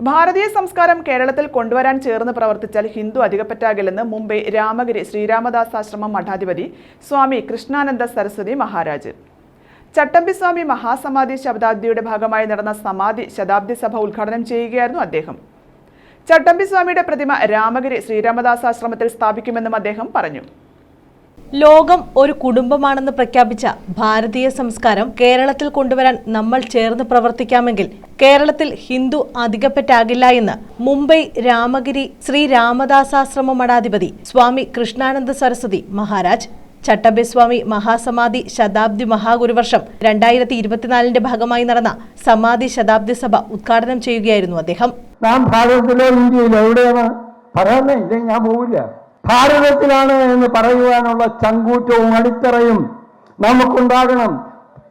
ഭാരതീയ സംസ്കാരം കേരളത്തിൽ കൊണ്ടുവരാൻ ചേർന്ന് പ്രവർത്തിച്ചാൽ ഹിന്ദു അധികപ്പറ്റാകില്ലെന്ന് മുംബൈ രാമഗിരി ശ്രീരാമദാസ് ആശ്രമം മഠാധിപതി സ്വാമി കൃഷ്ണാനന്ദ സരസ്വതി മഹാരാജ്. ചട്ടമ്പിസ്വാമി മഹാസമാധി ശതാബ്ദിയുടെ ഭാഗമായി നടന്ന സമാധി ശതാബ്ദി സഭ ഉദ്ഘാടനം ചെയ്യുകയായിരുന്നു അദ്ദേഹം. ചട്ടമ്പിസ്വാമിയുടെ പ്രതിമ രാമഗിരി ശ്രീരാമദാസ് ആശ്രമത്തിൽ സ്ഥാപിക്കുമെന്നും അദ്ദേഹം പറഞ്ഞു. ലോകം ഒരു കുടുംബമാണെന്ന് പ്രഖ്യാപിച്ച ഭാരതീയ സംസ്കാരം കേരളത്തിൽ കൊണ്ടുവരാൻ നമ്മൾ ചേർന്ന് പ്രവർത്തിക്കാമെങ്കിൽ കേരളത്തിൽ ഹിന്ദു അധികപ്പെട്ടാകില്ല എന്ന് മുംബൈ രാമഗിരി ശ്രീ രാമദാസാശ്രമ മഠാധിപതി സ്വാമി കൃഷ്ണാനന്ദ സരസ്വതി മഹാരാജ്. ചട്ടമ്പിസ്വാമി മഹാസമാധി ശതാബ്ദി മഹാഗുരുവർഷം രണ്ടായിരത്തി ഇരുപത്തിനാലിന്റെ ഭാഗമായി നടന്ന സമാധി ശതാബ്ദി സഭ ഉദ്ഘാടനം ചെയ്യുകയായിരുന്നു അദ്ദേഹം. നാം ഭാരതത്തിലോ ഇന്ത്യയിലോ എവിടെയാണ്? പറയാനേ ഞാൻ പോവില്ല. ഭാരതത്തിലാണ് എന്ന് പറയുവാനുള്ള ചങ്കൂറ്റവും അടിത്തറയും നമുക്കുണ്ടാകണം.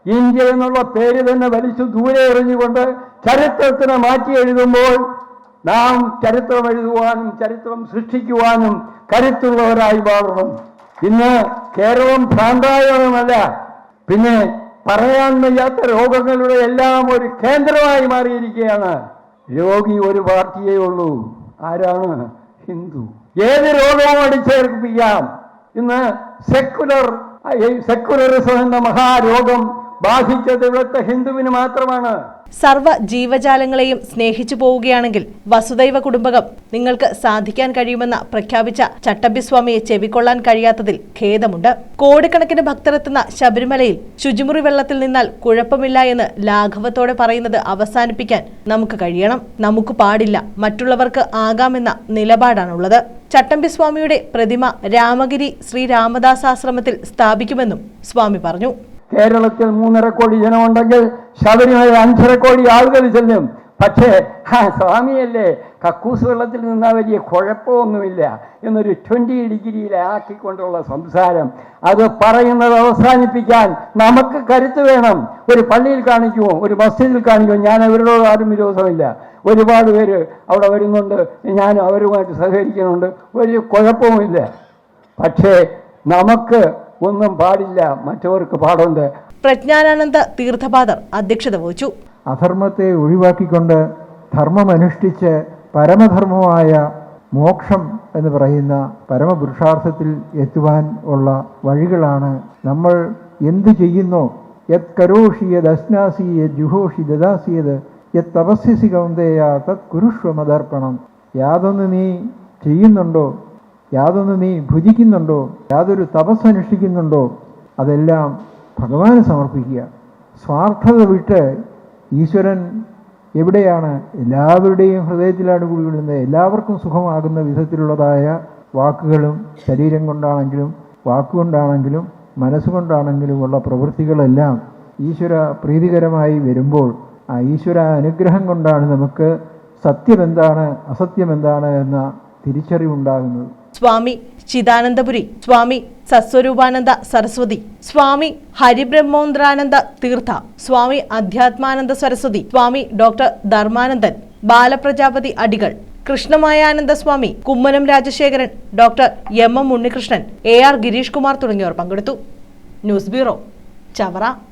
ഇന്ത്യ എന്നുള്ള പേര് തന്നെ വലിച്ചു ദൂരെ എറിഞ്ഞുകൊണ്ട് ചരിത്രത്തിനെ മാറ്റി എഴുതുമ്പോൾ നാം ചരിത്രം എഴുതുവാനും ചരിത്രം സൃഷ്ടിക്കുവാനും കരുത്തുള്ളവരായി മാറണം. ഇന്ന് കേരളം ഭ്രാന്തായണമല്ല പിന്നെ പറയാൻ വയ്യാത്ത രോഗങ്ങളുടെ എല്ലാം ഒരു കേന്ദ്രമായി മാറിയിരിക്കുകയാണ്. രോഗി ഒരു പാർട്ടിയേ ഉള്ളൂ. ആരാണ്? ഹിന്ദു. ഏത് രോഗവും അടിച്ചേൽപ്പിക്കാം. ഇന്ന് സെക്കുലർ സെക്കുലറിസം എന്ന മഹാരോഗം ബാധിച്ചത് ഇവിടുത്തെ ഹിന്ദുവിന് മാത്രമാണ്. സർവ ജീവജാലങ്ങളെയും സ്നേഹിച്ചു പോവുകയാണെങ്കിൽ വസുദൈവ കുടുംബകം നിങ്ങൾക്ക് സാധിക്കാൻ കഴിയുമെന്ന പ്രഖ്യാപിച്ച ചട്ടമ്പിസ്വാമിയെ ചെവിക്കൊള്ളാൻ കഴിയാത്തതിൽ ഖേദമുണ്ട്. കോടിക്കണക്കിന് ഭക്തരെത്തുന്ന ശബരിമലയിൽ ശുചിമുറി വെള്ളത്തിൽ നിന്നാൽ കുഴപ്പമില്ല എന്ന് ലാഘവത്തോടെ പറയുന്നത് അവസാനിപ്പിക്കാൻ നമുക്ക് കഴിയണം. നമുക്ക് പാടില്ല. മറ്റുള്ളവർക്ക് ആകാമെന്ന നിലപാടാണുള്ളത്. ചട്ടമ്പിസ്വാമിയുടെ പ്രതിമ രാമഗിരി ശ്രീ രാമദാസാശ്രമത്തിൽ സ്ഥാപിക്കുമെന്നും സ്വാമി പറഞ്ഞു. കേരളത്തിൽ മൂന്നര കോടി ജനമുണ്ടെങ്കിൽ ശബരിമല അഞ്ചര കോടി ആളുകൾ ചെല്ലും. പക്ഷേ സ്വാമിയല്ലേ കക്കൂസ് വെള്ളത്തിൽ നിന്നാ വലിയ കുഴപ്പമൊന്നുമില്ല എന്നൊരു ട്വന്റി ഡിഗ്രിയിലാക്കിക്കൊണ്ടുള്ള സംസാരം. അത് പറയുന്നത് അവസാനിപ്പിക്കാൻ നമുക്ക് കരുത്ത് വേണം. ഒരു പള്ളിയിൽ കാണിക്കുമോ ഒരു മസ്ജിദിൽ കാണിക്കുമോ ഞാൻ അവരോട് ആരും വിരോധമില്ല. ഒരുപാട് പേര് അവിടെ വരുന്നുണ്ട് ഞാൻ അവരുമായിട്ട് സഹകരിക്കുന്നുണ്ട്. ഒരു കുഴപ്പവുമില്ല. പക്ഷേ നമുക്ക് ഒന്നും പാടില്ല മറ്റവർക്ക് പാടുണ്ട്. പ്രജ്ഞാനാനന്ദ തീർത്ഥപാദർ അധ്യക്ഷത വഹിച്ചു. അധർമ്മത്തെ ഒഴിവാക്കിക്കൊണ്ട് ധർമ്മമനുഷ്ഠിച്ച് പരമധർമ്മമായ മോക്ഷം എന്ന് പറയുന്ന പരമപുരുഷാർത്ഥത്തിൽ എത്തുവാൻ ഉള്ള വഴികളാണ് നമ്മൾ എന്തു ചെയ്യുന്നോ? യത് കരോഷി യത് അസ്നാസി യത് ജുഹോഷി ദദാസിയത് യത് തപസ്യസി കൗന്ദേയ തത് കുരുഷ്വമതർപ്പണം യാതൊന്ന് നീ ചെയ്യുന്നുണ്ടോ? യാതൊന്ന് നീ ഭുജിക്കുന്നുണ്ടോ? യാതൊരു തപസ് അനുഷ്ഠിക്കുന്നുണ്ടോ? അതെല്ലാം ഭഗവാന് സമർപ്പിക്കുക. സ്വാർത്ഥത വിട്ട് ഈശ്വരൻ എവിടെയാണ് എല്ലാവരുടെയും ഹൃദയത്തിലാണ് കുടികൊള്ളുന്നത്? എല്ലാവർക്കും സുഖമാകുന്ന വിധത്തിലുള്ളതായ വാക്കുകളും ശരീരം കൊണ്ടാണെങ്കിലും വാക്കുകൊണ്ടാണെങ്കിലും മനസ്സുകൊണ്ടാണെങ്കിലും ഉള്ള പ്രവൃത്തികളെല്ലാം ഈശ്വര പ്രീതികരമായി വരുമ്പോൾ ആ ഈശ്വര അനുഗ്രഹം കൊണ്ടാണ് നമുക്ക് സത്യമെന്താണ് അസത്യമെന്താണ് എന്ന തിരിച്ചറിവുണ്ടാകുന്നത്. Swami Chidanandapuri Swami Saswaroopananda Saraswati Swami Haribrahmendrananda Theertha Swami Adhyatmananda Saraswati Swami doctor Dharmanandan Balaprajapati Adikal Krishnamayananda Swami Kummanam Rajasekharan doctor M M Unnikrishnan A R Gireesh Kumar തുടങ്ങിയവർ പങ്കെടുത്തു. News bureau Chavara.